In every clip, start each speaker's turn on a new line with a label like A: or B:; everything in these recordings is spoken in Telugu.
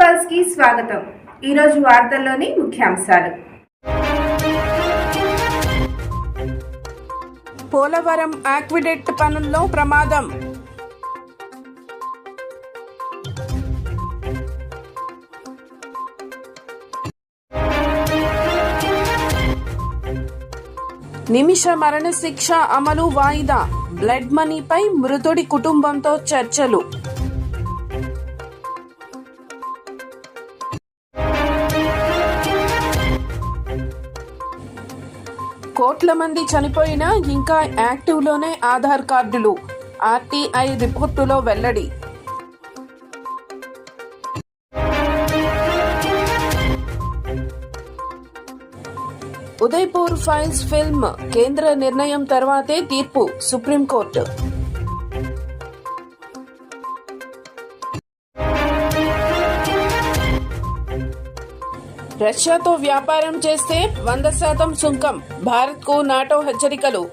A: పల్స్కి స్వాగతం. ఈరోజు వార్తల్లోని ముఖ్యాంశాలు.
B: పోలవరం ఆక్విడెక్ట్ పనుల్లో ప్రమాదం. నిమిష మరణశిక్ష అమలు వాయిదా. బ్లడ్ మనీపై మృతుడి కుటుంబంతో చర్చలు. కోట్ల మంది చనిపోయినా ఇంకా యాక్టివ్లోనే ఆధార్ కార్డులు ఆర్టీఐ రిపోర్టులో వెల్లడి. ఉదయ్పూర్ ఫైల్స్ ఫిల్మ్ కేంద్ర నిర్ణయం తర్వాతే తీర్పు సుప్రీంకోర్టు. రష్యాతో వ్యాపారం చేస్తే వంద శాతం సుంకం. భారత్కు నాటో హెచ్చరికలు.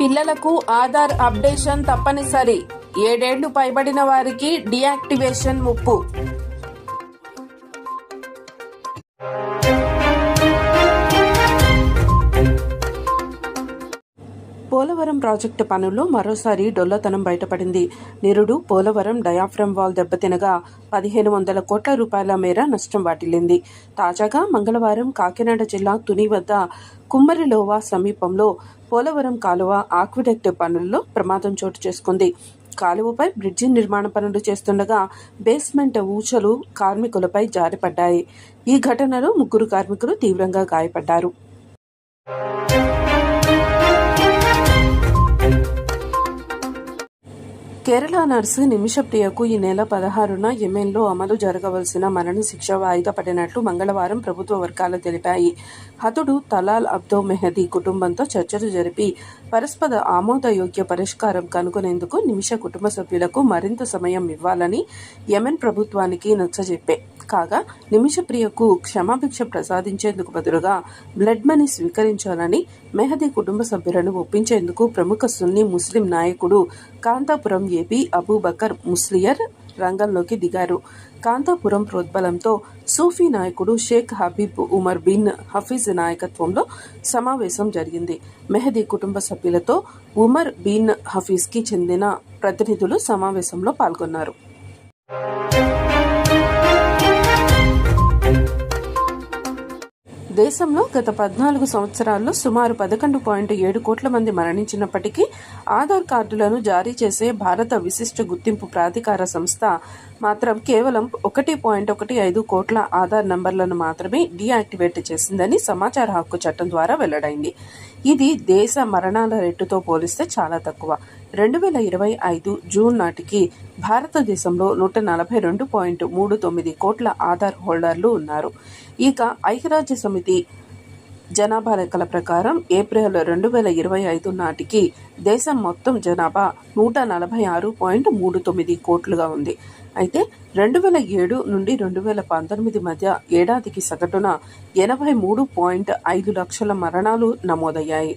B: పిల్లలకు ఆధార్ అప్డేషన్ తప్పనిసరి. ఏడేళ్ళు పైబడిన వారికి డియాక్టివేషన్ ముప్పు. పోలవరం ప్రాజెక్టు పనుల్లో మరోసారి డొల్లతనం బయటపడింది. నిరుడు పోలవరం డయాఫ్రమ్ వాల్ దెబ్బతినగా పదిహేను వందల కోట్ల రూపాయల మేర నష్టం వాటిల్లింది. తాజాగా మంగళవారం కాకినాడ జిల్లా తుని వద్ద కుమ్మరిలోవా సమీపంలో పోలవరం కాలువ ఆక్విడెక్ట్ పనుల్లో ప్రమాదం చోటు చేసుకుంది. కాలువపై బ్రిడ్జి నిర్మాణ పనులు చేస్తుండగా బేస్మెంట్ ఊచలు కార్మికులపై జారిపడ్డాయి. ఈ ఘటనలో ముగ్గురు కార్మికులు తీవ్రంగా గాయపడ్డారు. కేరళ నర్సు నిమిషప్రియకు ఈ నెల పదహారున యెమెన్లో అమలు జరగవలసిన మరణశిక్ష వాయిదా పడినట్లు మంగళవారం ప్రభుత్వ వర్గాలు తెలిపాయి. హతుడు తలాల్ అబ్దో మెహదీ కుటుంబంతో చర్చలు జరిపి పరస్పర ఆమోదయోగ్య పరిష్కారం కనుగొనేందుకు నిమిష కుటుంబ సభ్యులకు మరింత సమయం ఇవ్వాలని యెమెన్ ప్రభుత్వానికి నచ్చజెప్పే కాగా నిమిషప్రియకు క్షమాభిక్ష ప్రసాదించేందుకు బదులుగా బ్లడ్ మనీ స్వీకరించాలని మెహదీ కుటుంబ సభ్యులను ఒప్పించేందుకు ప్రముఖ సున్నీ ముస్లిం నాయకుడు కాంతాపురం ఏపీ అబూబకర్ ముస్లియర్ రంగంలోకి దిగారు. కాంతాపురం ప్రోద్బలంతో సూఫీ నాయకుడు Sheikh Habib Umar bin Hafiz నాయకత్వంలో సమావేశం జరిగింది. మెహదీ కుటుంబ సభ్యులతో ఉమర్ బిన్ హఫీజ్కి చెందిన ప్రతినిధులు సమావేశంలో పాల్గొన్నారు. దేశంలో గత పద్నాలుగు సంవత్సరాల్లో సుమారు పదకొండు పాయింట్ ఏడు కోట్ల మంది మరణించినప్పటికీ ఆధార్ కార్డులను జారీ చేసే భారత విశిష్ట గుర్తింపు ప్రాధికార సంస్థ మాత్రం కేవలం ఒకటి పాయింట్ ఒకటి ఐదు కోట్ల ఆధార్ నంబర్లను మాత్రమే డీయాక్టివేట్ చేసిందని సమాచార హక్కు చట్టం ద్వారా వెల్లడైంది. ఇది దేశ మరణాల రేటుతో పోలిస్తే చాలా తక్కువ. రెండు వేల ఇరవై ఐదు జూన్ నాటికి భారతదేశంలో నూట నలభై రెండు పాయింట్ మూడు తొమ్మిది కోట్ల ఆధార్ హోల్డర్లు ఉన్నారు. ఇక ఐక్యరాజ్య సమితి జనాభా లెక్కల ప్రకారం ఏప్రిల్ రెండు వేల ఇరవై ఐదు నాటికి దేశం మొత్తం జనాభా నూట నలభై ఆరు పాయింట్ మూడు తొమ్మిది కోట్లుగా ఉంది. అయితే రెండు వేల ఏడు నుండి రెండు వేల పంతొమ్మిది మధ్య ఏడాదికి సగటున ఎనభై మూడు పాయింట్ ఐదు లక్షల మరణాలు నమోదయ్యాయి.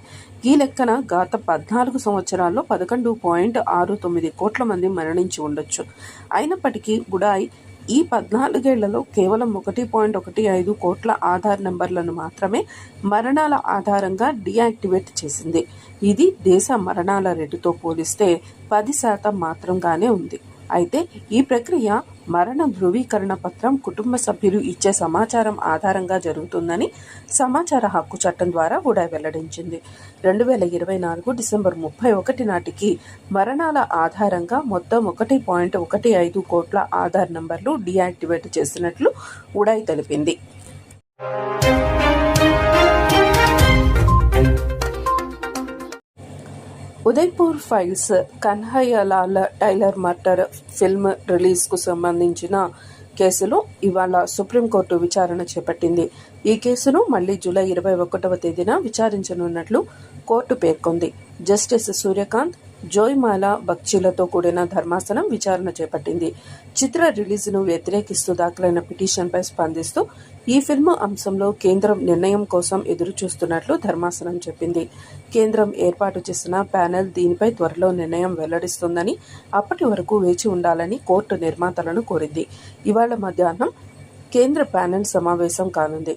B: ఈ లెక్కన గత పద్నాలుగు సంవత్సరాల్లో పదకొండు పాయింట్ ఆరు తొమ్మిది కోట్ల మంది మరణించి ఉండొచ్చు. అయినప్పటికీ బుడాయ్ ఈ పద్నాలుగేళ్ళలో కేవలం ఒకటి పాయింట్ ఒకటి ఐదు కోట్ల ఆధార్ నెంబర్లను మాత్రమే మరణాల ఆధారంగా డియాక్టివేట్ చేసింది. ఇది దేశ మరణాల రేటుతో పోలిస్తే పది శాతం మాత్రంగానే ఉంది. అయితే ఈ ప్రక్రియ మరణ ధృవీకరణ పత్రం కుటుంబ సభ్యులు ఇచ్చే సమాచారం ఆధారంగా జరుగుతుందని సమాచార హక్కు చట్టం ద్వారా కూడా వెల్లడించింది. రెండు వేల ఇరవై నాలుగు డిసెంబర్ ముప్పై ఒకటి నాటికి మరణాల ఆధారంగా మొత్తం ఒకటి పాయింట్ ఒకటి ఐదు కోట్ల ఆధార్ నంబర్లు డీయాక్టివేట్ చేసినట్లు ఉడాయ్ తెలిపింది. Udaipur files Kanhaiyalal tailor murder film రిలీజ్కు సంబంధించిన కేసులో ఇవాళ సుప్రీంకోర్టు విచారణ చేపట్టింది. ఈ కేసును మళ్ళీ జూలై ఇరవై ఒకటవ తేదీన విచారించనున్నట్లు కోర్టు పేర్కొంది. జస్టిస్ సూర్యకాంత్ జోయ్మాల బక్చీలతో కూడిన ధర్మాసనం విచారణ చేపట్టింది. చిత్ర రిలీజ్ను వ్యతిరేకిస్తూ దాఖలైన పిటిషన్పై స్పందిస్తూ ఈ ఫిల్మ్ అంశంలో కేంద్రం నిర్ణయం కోసం ఎదురు చూస్తున్నట్లు ధర్మాసనం చెప్పింది. కేంద్రం ఏర్పాటు చేసిన ప్యానెల్ దీనిపై త్వరలో నిర్ణయం వెల్లడిస్తుందని అప్పటి వరకు వేచి ఉండాలని కోర్టు నిర్మాతలను కోరింది. ఇవాళ మధ్యాహ్నం కేంద్ర ప్యానెల్ సమావేశం కానుంది.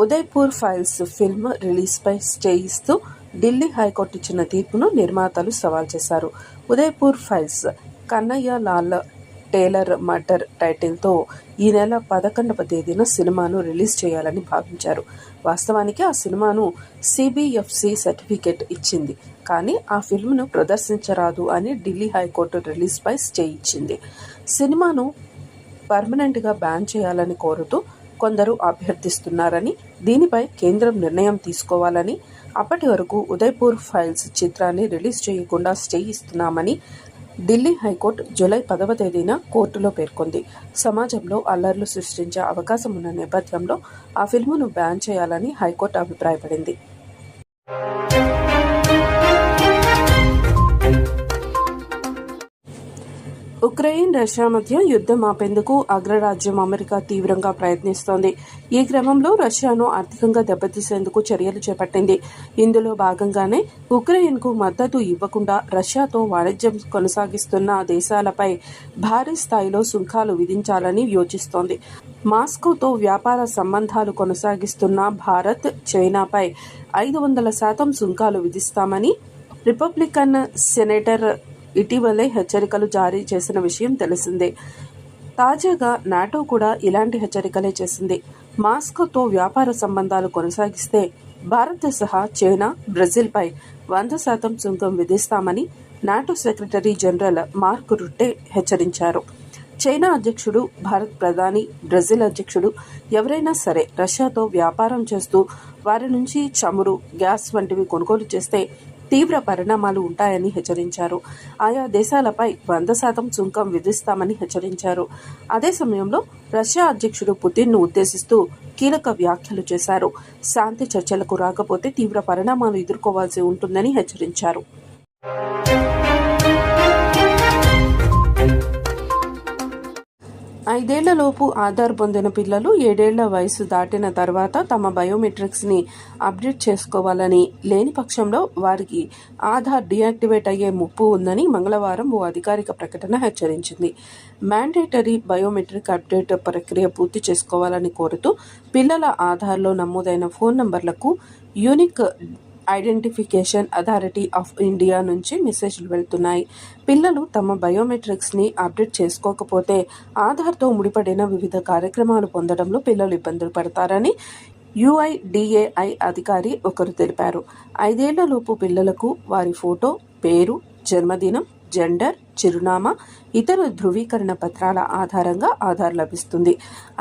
B: ఉదయ్పూర్ ఫైల్స్ ఫిల్మ్ రిలీజ్పై స్టే ఇస్తూ ఢిల్లీ హైకోర్టు ఇచ్చిన తీర్పును నిర్మాతలు సవాల్ చేశారు. Udaipur files Kanhaiya Lal tailor murder టైటిల్తో ఈ నెల పదకొండవ తేదీన సినిమాను రిలీజ్ చేయాలని భావించారు. వాస్తవానికి ఆ సినిమాను సిబిఎఫ్సి సర్టిఫికెట్ ఇచ్చింది. కానీ ఆ ఫిల్మ్ను ప్రదర్శించరాదు అని ఢిల్లీ హైకోర్టు రిలీజ్పై స్టే ఇచ్చింది. సినిమాను పర్మనెంట్గా బ్యాన్ చేయాలని కోరుతూ కొందరు అభ్యర్థిస్తున్నారని దీనిపై కేంద్రం నిర్ణయం తీసుకోవాలని అప్పటి వరకు ఉదయ్పూర్ ఫైల్స్ చిత్రాన్ని రిలీజ్ చేయకుండా స్టే ఇస్తున్నామని ఢిల్లీ హైకోర్టు జూలై పదవ తేదీన కోర్టులో పేర్కొంది. సమాజంలో అల్లర్లు సృష్టించే అవకాశం ఉన్న నేపథ్యంలో ఆ ఫిల్మును బ్యాన్ చేయాలని హైకోర్టు అభిప్రాయపడింది. ఉక్రెయిన్ రష్యా మధ్య యుద్ధం ఆపేందుకు అగ్రరాజ్యం అమెరికా తీవ్రంగా ప్రయత్నిస్తోంది. ఈ క్రమంలో రష్యాను ఆర్థికంగా దెబ్బతీసేందుకు చర్యలు చేపట్టింది. ఇందులో భాగంగానే ఉక్రెయిన్కు మద్దతు ఇవ్వకుండా రష్యాతో వాణిజ్యం కొనసాగిస్తున్న దేశాలపై భారీ స్థాయిలో సుంకాలు విధించాలని యోచిస్తోంది. మాస్కోతో వ్యాపార సంబంధాలు కొనసాగిస్తున్న భారత్ చైనాపై ఐదు వందల శాతం సుంకాలు విధిస్తామని రిపబ్లికన్ సెనేటర్ ఇటీవలే హెచ్చరికలు జారీ చేసిన విషయం తెలిసిందే. తాజాగా నాటో కూడా ఇలాంటి హెచ్చరికలే చేసింది. మాస్కోతో వ్యాపార సంబంధాలు కొనసాగిస్తే భారత్ సహా చైనా బ్రెజిల్పై వంద శాతం సుంకం విధిస్తామని NATO secretary general Mark Rutte హెచ్చరించారు. చైనా అధ్యక్షుడు భారత్ ప్రధాని బ్రెజిల్ అధ్యక్షుడు ఎవరైనా సరే రష్యాతో వ్యాపారం చేస్తూ వారి నుంచి చమురు గ్యాస్ వంటివి కొనుగోలు చేస్తే తీవ్ర పరిణామాలు ఉంటాయని హెచ్చరించారు. ఆయా దేశాలపై వంద శాతం సుంకం విధిస్తామని హెచ్చరించారు. అదే సమయంలో రష్యా అధ్యక్షుడు పుతిన్ను ఉద్దేశిస్తూ కీలక వ్యాఖ్యలు చేశారు. శాంతి చర్చలకు రాకపోతే తీవ్ర పరిణామాలు ఎదుర్కోవాల్సి ఉంటుందని హెచ్చరించారు. ఐదేళ్ళలోపు ఆధార్ పొందిన పిల్లలు ఏడేళ్ళ వయసు దాటిన తర్వాత తమ బయోమెట్రిక్స్ని అప్డేట్ చేసుకోవాలని లేని పక్షంలో వారికి ఆధార్ డియాక్టివేట్ అయ్యే ముప్పు ఉందని మంగళవారం ఓ అధికారిక ప్రకటన హెచ్చరించింది. మ్యాండేటరీ బయోమెట్రిక్ అప్డేట్ ప్రక్రియ పూర్తి చేసుకోవాలని కోరుతూ పిల్లల ఆధార్లో నమోదైన phone నంబర్లకు unique identification authority of India నుంచి మెసేజ్లు వెళ్తున్నాయి. పిల్లలు తమ బయోమెట్రిక్స్ని అప్డేట్ చేసుకోకపోతే ఆధార్తో ముడిపడిన వివిధ కార్యక్రమాలు పొందడంలో పిల్లలు ఇబ్బందులు పడతారని యుఐడిఏఐ అధికారి ఒకరు తెలిపారు. ఐదేళ్ళలోపు పిల్లలకు వారి ఫోటో పేరు జన్మదినం జెండర్ చిరునామా ఇతర ధృవీకరణ పత్రాల ఆధారంగా ఆధార్ లభిస్తుంది.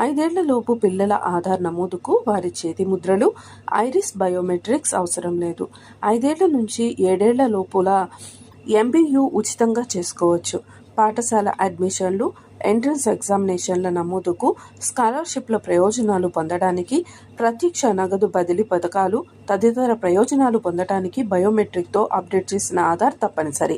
B: ఐదేళ్ళలోపు పిల్లల ఆధార్ నమోదుకు వారి చేతి ముద్రలు ఐరిస్ బయోమెట్రిక్స్ అవసరం లేదు. ఐదేళ్ళ నుంచి ఏడేళ్ళ లోపుల ఎంబీయూ ఉచితంగా చేసుకోవచ్చు. పాఠశాల అడ్మిషన్లు ఎంట్రన్స్ ఎగ్జామినేషన్ల నమోదుకు స్కాలర్షిప్ల ప్రయోజనాలు పొందడానికి ప్రత్యక్ష నగదు బదిలీ పథకాలు తదితర ప్రయోజనాలు పొందడానికి బయోమెట్రిక్తో అప్డేట్ చేసిన ఆధార్ తప్పనిసరి.